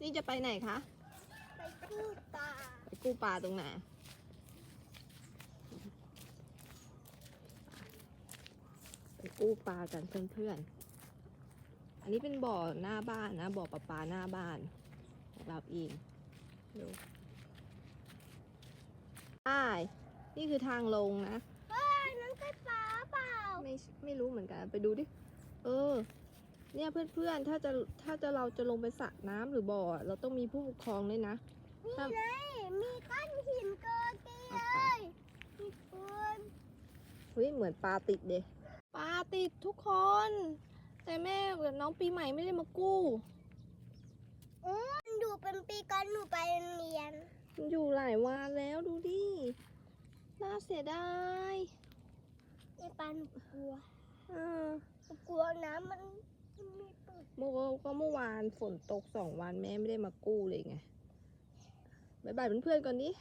นี่จะไปไหนคะ ไปกู้ปลาไปกู้ปลาตรงไหนไปกู้ปลากันเพื่อนๆ อันนี้เป็นบ่อหน้าบ้านนะ บ่อประปาหน้าบ้านของเราเองดูใช่นี่คือทางลงนะเฮ้ยนั่นใช่ปลาเปล่า ไม่ไม่รู้เหมือนกัน ไปดูดิ เออ เนี่ยเพื่อนๆ ถ้าจะถ้าจะเราจะลงไปสระน้ำหรือบ่ออะเราต้องมีผู้ปกครองด้วยนะนี่ครับไงมีก้อนหินเกินตีเอาเลไปยมีคนเฮ้ยเหมือนปลาติดเดยปลาติดทุกคน แต่แม่กับน้องปีใหม่ไม่ได้มากู้อืมดูเป็นปีก่อนหนูไปโรงเรียนมันอยู่หลายวันแล้วดูดิ น่าเสียดายไอ้ปลาหนูกลัวเออหนูกลัวน้ำมันมันมีเปิดเมื่อก็เมื่อวานฝนตกสองวันแม่ไม่ได้มากู้เลยไงบายบายเพื่อนๆก่อนดิบ